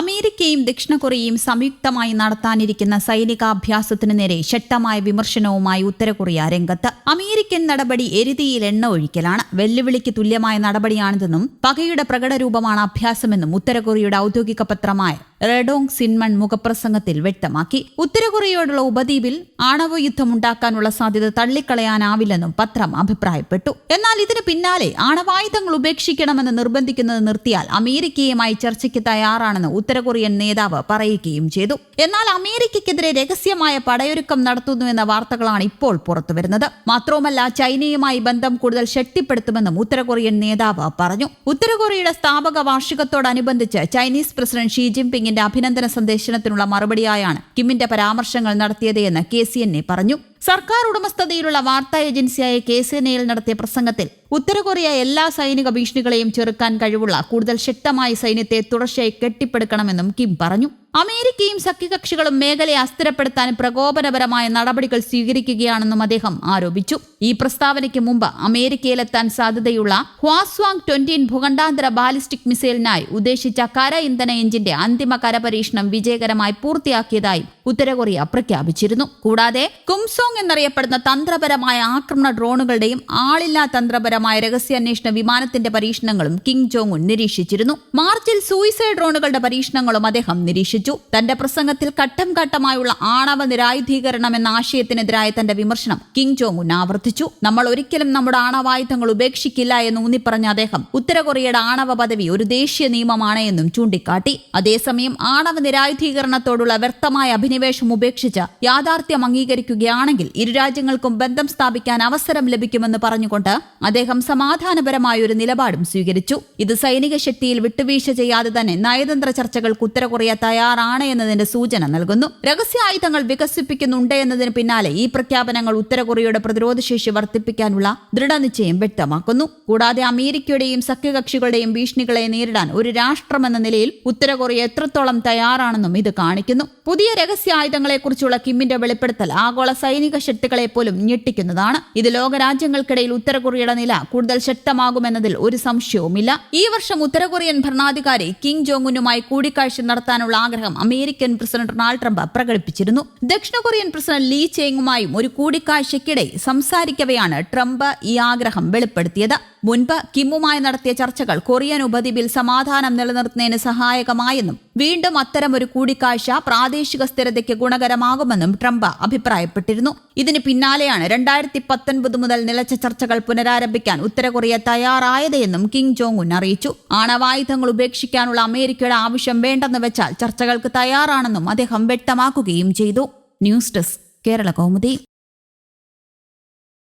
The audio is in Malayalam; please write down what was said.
അമേരിക്കയും ദക്ഷിണ കൊറിയയും സംയുക്തമായി നടത്താനിരിക്കുന്ന സൈനികാഭ്യാസത്തിനു നേരെ ശക്തമായ വിമർശനവുമായി ഉത്തരകൊറിയ രംഗത്ത്. അമേരിക്കൻ നടപടി എരുതിയിൽ എണ്ണ ഒഴിക്കലാണ്. വെല്ലുവിളിക്ക് തുല്യമായ നടപടിയാണിതെന്നും പകയുടെ പ്രകടരൂപമാണ് അഭ്യാസമെന്നും ഉത്തരകൊറിയയുടെ ഔദ്യോഗിക പത്രമായ റെഡോങ് സിൻമൺ മുഖപ്രസംഗത്തിൽ വ്യക്തമാക്കി. ഉത്തരകൊറിയയോടുള്ള ഉപദ്വീപിൽ ആണവ യുദ്ധമുണ്ടാക്കാനുള്ള സാധ്യത തള്ളിക്കളയാനാവില്ലെന്നും പത്രം അഭിപ്രായപ്പെട്ടു. എന്നാൽ ഇതിന് പിന്നാലെ ആണവായുധങ്ങൾ ഉപേക്ഷിക്കണമെന്ന് നിർബന്ധിക്കുന്നത് നിർത്തിയാൽ അമേരിക്കയുമായി ചർച്ചയ്ക്ക് തയ്യാറാണെന്ന് ഉത്തര കൊറിയൻ നേതാവ് പറയുകയും ചെയ്തു. എന്നാൽ അമേരിക്കയ്ക്കെതിരെ രഹസ്യമായ പടയൊരുക്കം നടത്തുന്നുവെന്ന വാർത്തകളാണ് ഇപ്പോൾ പുറത്തുവരുന്നത്. മാത്രവുമല്ല ചൈനയുമായി ബന്ധം കൂടുതൽ ശക്തിപ്പെടുത്തുമെന്നും ഉത്തരകൊറിയൻ നേതാവ് പറഞ്ഞു. ഉത്തരകൊറിയയുടെ സ്ഥാപക വാർഷികത്തോടനുബന്ധിച്ച് ചൈനീസ് പ്രസിഡന്റ് ഷീ ജിൻപിങ്ങിന്റെ അഭിനന്ദന സന്ദേശനത്തിനുള്ള മറുപടിയായാണ് കിമ്മിന്റെ പരാമർശങ്ങൾ നടത്തിയത് എന്ന് കെ സി എൻ എ പറഞ്ഞു. സർക്കാർ ഉടമസ്ഥതയിലുള്ള വാർത്താ ഏജൻസിയായ കെ സി എൻ നടത്തിയ പ്രസംഗത്തിൽ ഉത്തര കൊറിയ എല്ലാ സൈനിക ഭീഷണികളെയും ചെറുക്കാൻ കഴിവുള്ള കൂടുതൽ ശക്തമായ സൈന്യത്തെ തുടർച്ചയായി കെട്ടിപ്പടുക്കണമെന്നും കിം പറഞ്ഞു. അമേരിക്കയും സഖ്യകക്ഷികളും മേഖലയെ അസ്ഥിരപ്പെടുത്താൻ പ്രകോപനപരമായ നടപടികൾ സ്വീകരിക്കുകയാണെന്നും അദ്ദേഹം ആരോപിച്ചു. ഈ പ്രസ്താവനയ്ക്ക് മുമ്പ് അമേരിക്കയിലെത്താൻ സാധ്യതയുള്ള ഹ്വാസ്വാങ് ട്വന്റീൻ ഭൂഖണ്ഡാന്തര ബാലിസ്റ്റിക് മിസൈലിനായി ഉദ്ദേശിച്ച കര ഇന്ധന എഞ്ചിന്റെ അന്തിമ കരപരീക്ഷണം വിജയകരമായി പൂർത്തിയാക്കിയതായി ഉത്തരകൊറിയ പ്രഖ്യാപിച്ചിരുന്നു. കൂടാതെ കുംസോങ് എന്നറിയപ്പെടുന്ന തന്ത്രപരമായ ആക്രമണ ഡ്രോണുകളുടെയും ആളില്ലാ തന്ത്രപരമായ രഹസ്യാന്വേഷണ വിമാനത്തിന്റെ പരീക്ഷണങ്ങളും കിങ് ജോങ് ഉൻ നിരീക്ഷിച്ചിരുന്നു. മാർച്ചിൽ സൂയിസൈഡ് ഡ്രോണുകളുടെ പരീക്ഷണങ്ങളും അദ്ദേഹം നിരീക്ഷിച്ചു. തന്റെ പ്രസംഗത്തിൽ ഘട്ടം ഘട്ടമായുള്ള ആണവ നിരായുധീകരണം എന്ന ആശയത്തിനെതിരായ തന്റെ വിമർശനം കിങ് ജോങ് ഉൻ ആവർത്തിച്ചു. നമ്മൾ ഒരിക്കലും നമ്മുടെ ആണവായുധങ്ങൾ ഉപേക്ഷിക്കില്ല എന്ന് ഊന്നിപ്പറഞ്ഞ അദ്ദേഹം ഉത്തര കൊറിയയുടെ ആണവ പദവി ഒരു ദേശീയ നിയമമാണ് എന്നും ചൂണ്ടിക്കാട്ടി. അതേസമയം ആണവ നിരായുധീകരണത്തോടുള്ള വ്യക്തമായ അഭിനിവേശം ഉപേക്ഷിച്ച് യാഥാർത്ഥ്യം അംഗീകരിക്കുകയാണെങ്കിൽ ഇരു രാജ്യങ്ങൾക്കും ബന്ധം സ്ഥാപിക്കാൻ അവസരം ലഭിക്കുമെന്ന് പറഞ്ഞുകൊണ്ട് അദ്ദേഹം സമാധാനപരമായ ഒരു നിലപാടും സ്വീകരിച്ചു. ഇത് സൈനിക ശക്തിയിൽ വിട്ടുവീഴ്ച ചെയ്യാതെ തന്നെ നയതന്ത്ര ചർച്ചകൾക്ക് ഉത്തര കൊറിയ തയ്യാറാണ് എന്നതിന്റെ സൂചന നൽകുന്നു. രഹസ്യായുധങ്ങൾ വികസിപ്പിക്കുന്നുണ്ട് എന്നതിന് പിന്നാലെ ഈ പ്രഖ്യാപനങ്ങൾ ഉത്തര കൊറിയയുടെ പ്രതിരോധശേഷി വർദ്ധിപ്പിക്കാനുള്ള ദൃഢനിശ്ചയം വ്യക്തമാക്കുന്നു. കൂടാതെ അമേരിക്കയുടെയും സഖ്യകക്ഷികളുടെയും ഭീഷണികളെ നേരിടാൻ ഒരു രാഷ്ട്രമെന്ന നിലയിൽ ഉത്തര കൊറിയ എത്രത്തോളം തയ്യാറാണെന്നും ഇത് കാണിക്കുന്നു. പുതിയ രഹസ്യായുധങ്ങളെക്കുറിച്ചുള്ള കിമ്മിന്റെ വെളിപ്പെടുത്തൽ ആഗോള സൈനിക ശക്തികളെ പോലും ഞെട്ടിക്കുന്നതാണ്. ഇത് ലോകരാജ്യങ്ങൾക്കിടയിൽ ഉത്തര കൊറിയയുടെ നില കൂടുതൽ ശക്തമാകുമെന്നതിൽ ഒരു സംശയവുമില്ല. ഈ വർഷം ഉത്തര കൊറിയൻ ഭരണാധികാരി കിങ് ജോങ്ങുനുമായി കൂടിക്കാഴ്ച നടത്താനുള്ള ആഗ്രഹം അമേരിക്കൻ പ്രസിഡന്റ് ഡൊണാൾഡ് ട്രംപ് പ്രകടിപ്പിച്ചിരുന്നു. ദക്ഷിണ കൊറിയൻ പ്രസിഡന്റ് ലീ ചേങ്ങുമായും ഒരു കൂടിക്കാഴ്ചയ്ക്കിടെ സംസാരിക്കവെയാണ് ട്രംപ് ഈ ആഗ്രഹം വെളിപ്പെടുത്തിയത്. മുൻപ് കിമ്മുമായി നടത്തിയ ചർച്ചകൾ കൊറിയൻ ഉപദ്വീപിൽ സമാധാനം നിലനിർത്തുന്നതിന് സഹായകമായെന്നും വീണ്ടും അത്തരമൊരു കൂടിക്കാഴ്ച പ്രാദേശിക സ്ഥിരതയ്ക്ക് ഗുണകരമാകുമെന്നും ട്രംപ് അഭിപ്രായപ്പെട്ടിരുന്നു. ഇതിന് പിന്നാലെയാണ് രണ്ടായിരത്തി പത്തൊൻപത് മുതൽ നിലച്ച ചർച്ചകൾ പുനരാരംഭിക്കാൻ ഉത്തര കൊറിയ എന്നും കിങ് ജോങ് ഉൻ അറിയിച്ചു. ആണവായുധങ്ങൾ ഉപേക്ഷിക്കാനുള്ള അമേരിക്കയുടെ ആവശ്യം വേണ്ടെന്ന് വെച്ചാൽ ചർച്ചകൾക്ക് തയ്യാറാണെന്നും അദ്ദേഹം വ്യക്തമാക്കുകയും ചെയ്തു. News desk Kerala Kaumudi.